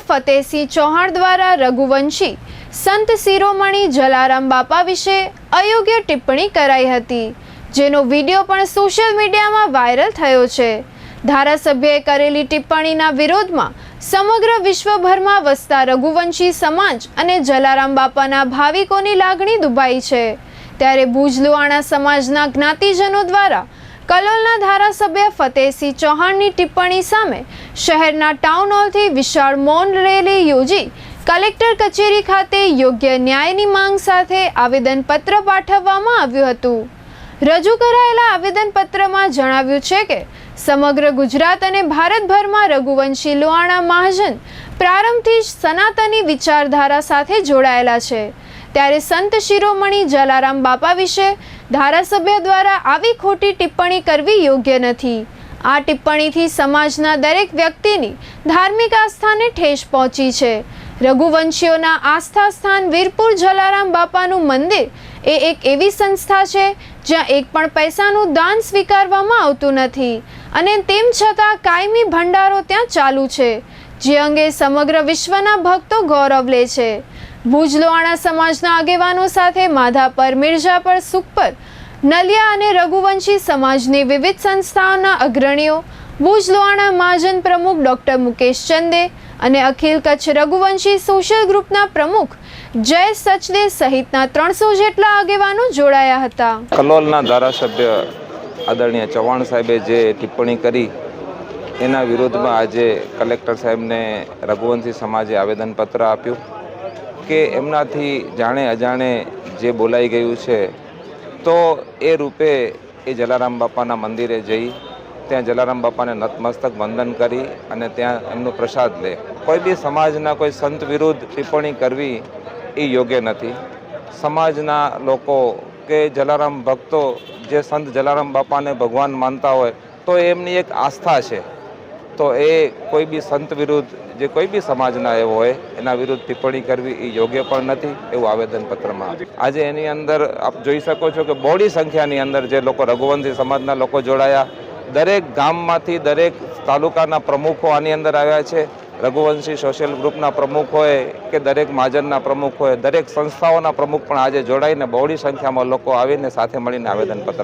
ફતેહસિંહ ચૌહાણ દ્વારા રઘુવંશી સંત શિરોમણી જલારામ બાપા વિશે અયોગ્ય ટિપ્પણી કરાઈ હતી, જેનો વીડિયો પણ સોશિયલ મીડિયામાં વાયરલ થયો છે. ધારાસભ્યએ કરેલી ટિપ્પણીના વિરોધમાં સમગ્ર વિશ્વભરમાં વસતા રઘુવંશી સમાજ અને જલારામ બાપાના ભાવિકોની લાગણી દુભાઈ છે. ત્યારે ભુજ લુહાણા સમાજના જ્ઞાતિજનો દ્વારા કલોલના ધારાસભ્ય ફતેહસિંહ ચૌહાણની ટિપ્પણી સામે શહેરના ટાઉન હોલથી વિશાળ મૌન રેલી યોજી કલેક્ટર કચેરી ખાતે યોગ્ય ન્યાયની માંગ સાથે આવેદનપત્ર પાઠવવામાં આવ્યું હતું. રજૂ કરાયેલા આવેદનપત્રમાં જણાવ્યું છે કે સમગ્ર ગુજરાત અને ભારતભરમાં રઘુવંશી લોહાણા મહાજન પ્રારંભથી જ સનાતની વિચારધારા સાથે જોડાયેલા છે. ત્યારે સંત શિરોમણી જલારામ બાપા વિશે ધારાસભ્ય દ્વારા આવી ખોટી ટિપ્પણી કરવી યોગ્ય નથી. આ ટિપ્પણીથી સમાજના દરેક વ્યક્તિની ધાર્મિક આસ્થાને ઠેસ પહોંચી છે. રઘુવંશીઓના આસ્થા સ્થાન વીરપુર જલારામ બાપાનું મંદિર એ એક એવી સંસ્થા છે જ્યાં એક પણ પૈસાનું દાન સ્વીકારવામાં આવતું નથી અને તેમ છતાં કાયમી ભંડારો ત્યાં ચાલુ છે, જે અંગે સમગ્ર વિશ્વના ભક્તો ગૌરવ લે છે. ભુજ લોહાણા સમાજના આગેવાનો સાથે માધાપર મિર્જાપર સુખપર, નલિયા અને રઘુવંશી સમાજની વિવિધ સંસ્થાઓના અગ્રણીઓ ભુજ લોહાણા મહાજન પ્રમુખ ડોક્ટર મુકેશ ચંદે અને અખિલ કચ્છ રઘુવંશી સોશિયલ ગ્રુપના પ્રમુખ જય સચદે સહિતના ત્રણસો જેટલા આગેવાનો જોડાયા હતા. કલોલના ધારાસભ્ય આદરણીય ચૌહાણ સાહેબે જે ટિપ્પણી કરી, એના વિરોધમાં આજે કલેક્ટર સાહેબને રઘુવંશી સમાજે આવેદનપત્ર આપ્યું. કે એમનાથી જાણે અજાણે જે બોલાઈ ગયું છે, તો એ રૂપે એ જલારામ બાપાના મંદિરે જઈ, ત્યાં જલારામ બાપાને નતમસ્તક વંદન કરી અને ત્યાં એમનો પ્રસાદ લે. કોઈ બી સમાજના કોઈ સંત વિરુદ્ધ ટિપ્પણી કરવી એ યોગ્ય નથી. સમાજના લોકો કે જલારામ ભક્તો, જે સંત જલારામ બાપાને ભગવાન માનતા હોય, તો એમની એક આસ્થા છે. તો એ કોઈ બી સંત વિરુદ્ધ, જે કોઈ બી સમાજના એવો હોય, એના વિરુદ્ધ ટિપ્પણી કરવી એ યોગ્ય પણ નથી, એવું આવેદનપત્રમાં આજે એની અંદર આપ જોઈ શકો છો કે બોડી સંખ્યાની અંદર જે લોકો રઘુવંશી સમાજના લોકો જોડાયા, દરેક ગામમાંથી દરેક તાલુકાના પ્રમુખો આની અંદર આવ્યા છે. રઘુવંશી સોશિયલ ગ્રુપના પ્રમુખ હોય કે દરેક મહાજનના પ્રમુખ હોય, દરેક સંસ્થાઓના પ્રમુખ પણ આજે જોડાઈને બહોળી સંખ્યામાં લોકો આવીને સાથે મળીને આવેદનપત્ર